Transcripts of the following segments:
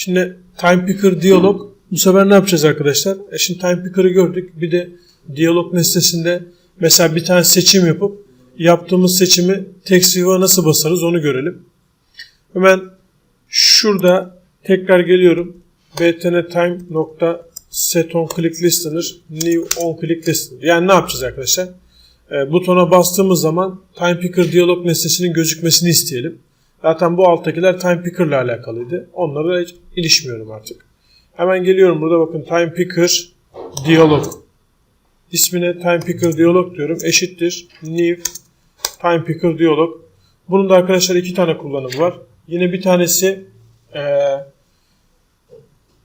Şimdi time picker diyalog bu sefer ne yapacağız arkadaşlar? E şimdi time picker'ı gördük. Bir de diyalog nesnesinde mesela bir tane seçim yapıp yaptığımız seçimi text view'a nasıl basarız onu görelim. Hemen şurada tekrar geliyorum. btn time nokta set on click listener new on click listener. Yani ne yapacağız arkadaşlar? E, butona bastığımız zaman time picker diyalog nesnesinin gözükmesini isteyelim. Zaten bu alttakiler time picker ile alakalıydı. Onlara hiç ilişmiyorum artık. Hemen geliyorum burada bakın time picker diyalog. İsmine time picker diyalog diyorum. Eşittir new time picker diyalog. Bunun da arkadaşlar iki tane kullanımı var. Yine bir tanesi eee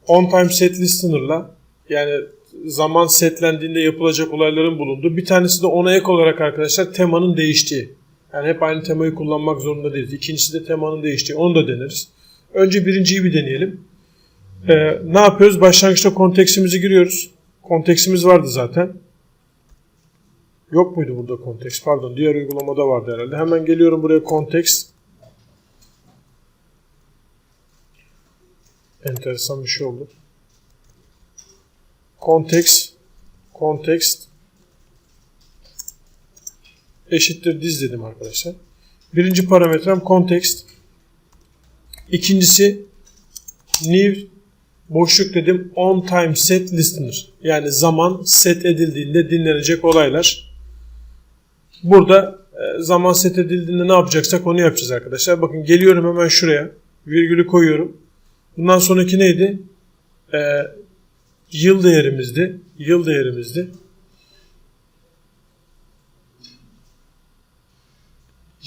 on time set listener'la yani zaman setlendiğinde yapılacak olayların bulunduğu. Bir tanesi de ona ek olarak arkadaşlar temanın değiştiği. Yani hep aynı temayı kullanmak zorunda değiliz. İkincisi de temanın değiştiği. Onu da deneriz. Önce birinciyi bir deneyelim. Ee, ne yapıyoruz? Başlangıçta konteksimizi giriyoruz. Konteksimiz vardı zaten. Yok muydu burada konteks? Pardon diğer uygulamada vardı herhalde. Hemen geliyorum buraya konteks. Enteresan bir şey oldu. Konteks kontekst eşittir diz dedim arkadaşlar. Birinci parametrem context. İkincisi new boşluk dedim on time set listener. Yani zaman set edildiğinde dinlenecek olaylar. Burada e, zaman set edildiğinde ne yapacaksak onu yapacağız arkadaşlar. Bakın geliyorum hemen şuraya. Virgülü koyuyorum. Bundan sonraki neydi? Ee, yıl değerimizdi. Yıl değerimizdi.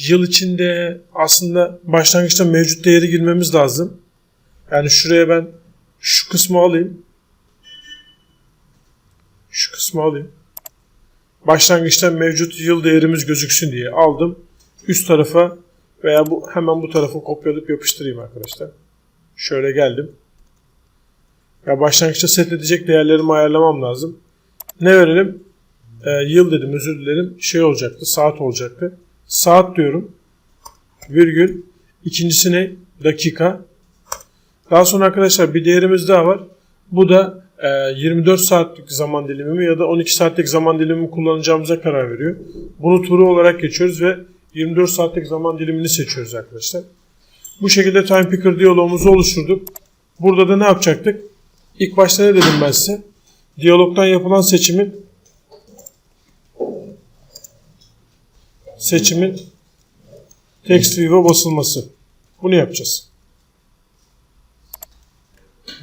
Yıl içinde aslında başlangıçta mevcut değeri girmemiz lazım. Yani şuraya ben şu kısmı alayım. Şu kısmı alayım. Başlangıçta mevcut yıl değerimiz gözüksün diye aldım. Üst tarafa veya bu hemen bu tarafa kopyalayıp yapıştırayım arkadaşlar. Şöyle geldim. Ya başlangıçta set edecek değerlerimi ayarlamam lazım. Ne verelim? Ee, yıl dedim özür dilerim. Şey olacaktı saat olacaktı. Saat diyorum. Virgül. İkincisi ne? Dakika. Daha sonra arkadaşlar bir değerimiz daha var. Bu da e, 24 saatlik zaman dilimimi ya da 12 saatlik zaman dilimimi kullanacağımıza karar veriyor. Bunu turu olarak geçiyoruz ve 24 saatlik zaman dilimini seçiyoruz arkadaşlar. Bu şekilde time picker diyalogumuzu oluşturduk. Burada da ne yapacaktık? İlk başta ne dedim ben size? Diyalogdan yapılan seçimin seçimin text view'a basılması. Bunu yapacağız.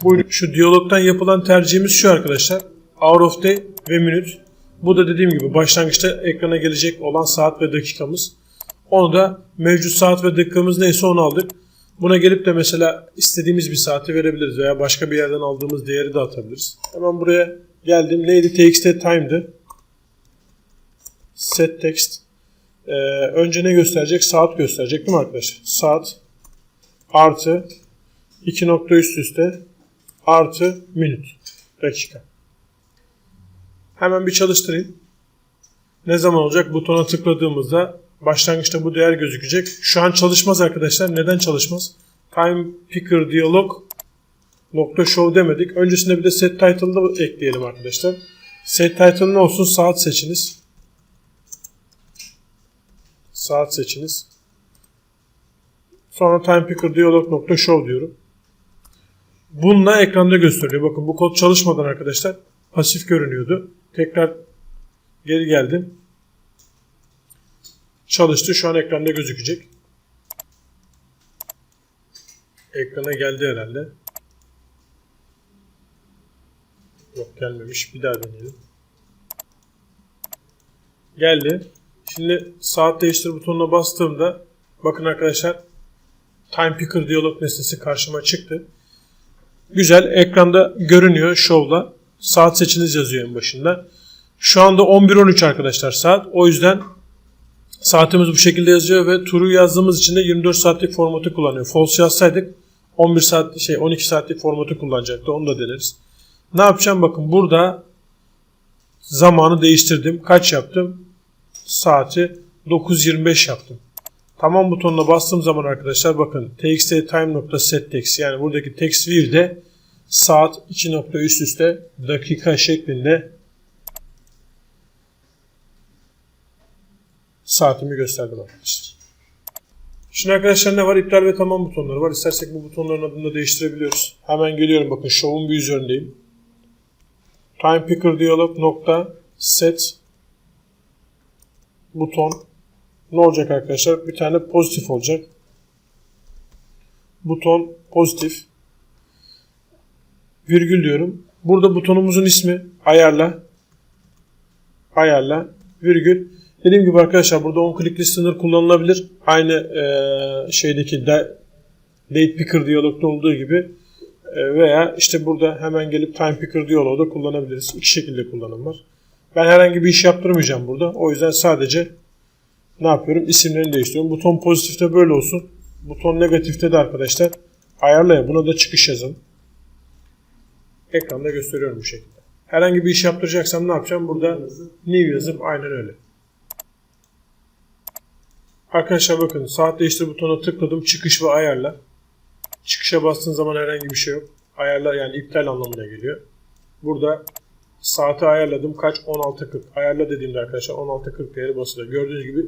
Buyurun. Şu diyalogdan yapılan tercihimiz şu arkadaşlar. Hour of day ve minute. Bu da dediğim gibi başlangıçta ekrana gelecek olan saat ve dakikamız. Onu da mevcut saat ve dakikamız neyse onu aldık. Buna gelip de mesela istediğimiz bir saati verebiliriz veya başka bir yerden aldığımız değeri de atabiliriz. Hemen buraya geldim. Neydi? txt time'dı. Set text. Ee, önce ne gösterecek? Saat gösterecek değil mi arkadaşlar? Saat artı 2 nokta üst üste artı minut. Dakika. Hemen bir çalıştırayım. Ne zaman olacak? Butona tıkladığımızda başlangıçta bu değer gözükecek. Şu an çalışmaz arkadaşlar. Neden çalışmaz? Time Picker Dialog nokta show demedik. Öncesinde bir de set title'da ekleyelim arkadaşlar. Set title ne olsun? Saat seçiniz. Saat seçiniz. Sonra time picker dialog nokta show diyorum. Bununla ekranda gösteriyor. Bakın bu kod çalışmadan arkadaşlar pasif görünüyordu. Tekrar geri geldim. Çalıştı. Şu an ekranda gözükecek. Ekrana geldi herhalde. Yok gelmemiş. Bir daha deneyelim. Geldi. Şimdi saat değiştir butonuna bastığımda bakın arkadaşlar Time Picker diyalog nesnesi karşıma çıktı. Güzel. Ekranda görünüyor şovla. Saat seçiniz yazıyor en başında. Şu anda 11.13 arkadaşlar saat. O yüzden saatimiz bu şekilde yazıyor ve turu yazdığımız için de 24 saatlik formatı kullanıyor. False yazsaydık 11 saat şey 12 saatlik formatı kullanacaktı. Onu da deneriz. Ne yapacağım bakın burada zamanı değiştirdim. Kaç yaptım? Saati 9.25 yaptım. Tamam butonuna bastığım zaman arkadaşlar bakın txt time.setText yani buradaki text de saat 2 nokta üst üste dakika şeklinde saatimi gösterdim arkadaşlar. Şimdi arkadaşlar ne var? İptal ve tamam butonları var. İstersek bu butonların adını da değiştirebiliyoruz. Hemen geliyorum bakın show'un bir üzerindeyim. Time picker diyalog nokta set buton ne olacak arkadaşlar? Bir tane pozitif olacak. Buton pozitif. Virgül diyorum. Burada butonumuzun ismi ayarla. Ayarla. Virgül. Dediğim gibi arkadaşlar burada on click listener kullanılabilir. Aynı eee, şeydeki de, date picker diyalogda olduğu gibi E, veya işte burada hemen gelip time picker diyaloğu da kullanabiliriz. İki şekilde kullanım var. Ben herhangi bir iş yaptırmayacağım burada. O yüzden sadece ne yapıyorum? İsimlerini değiştiriyorum. Buton pozitifte böyle olsun. Buton negatifte de arkadaşlar ayarlaya. Buna da çıkış yazın. Ekranda gösteriyorum bu şekilde. Herhangi bir iş yaptıracaksam ne yapacağım? Burada new yazıp aynen öyle. Arkadaşlar bakın saat değiştir butonuna tıkladım. Çıkış ve ayarla. Çıkışa bastığın zaman herhangi bir şey yok. Ayarla yani iptal anlamına geliyor. Burada saati ayarladım. Kaç? 16.40. Ayarla dediğimde arkadaşlar 16.40 değeri basılıyor. Gördüğünüz gibi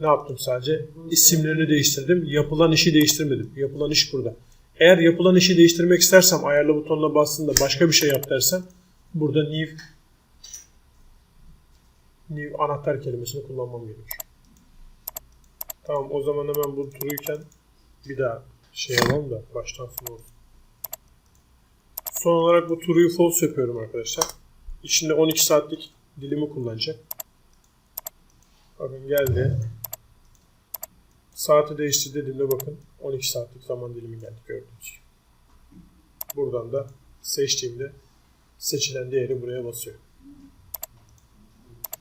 ne yaptım sadece? İsimlerini değiştirdim. Yapılan işi değiştirmedim. Yapılan iş burada. Eğer yapılan işi değiştirmek istersem ayarla butonuna bastığında başka bir şey yap dersem burada new new anahtar kelimesini kullanmam gerekiyor. Tamam o zaman hemen bu turuyken bir daha şey yapalım da baştan sona olsun. Son olarak bu turuyu false yapıyorum arkadaşlar. İçinde 12 saatlik dilimi kullanacak. Bakın geldi. Saati değiştir dediğimde bakın 12 saatlik zaman dilimi geldi gördüğünüz gibi. Buradan da seçtiğimde seçilen değeri buraya basıyor.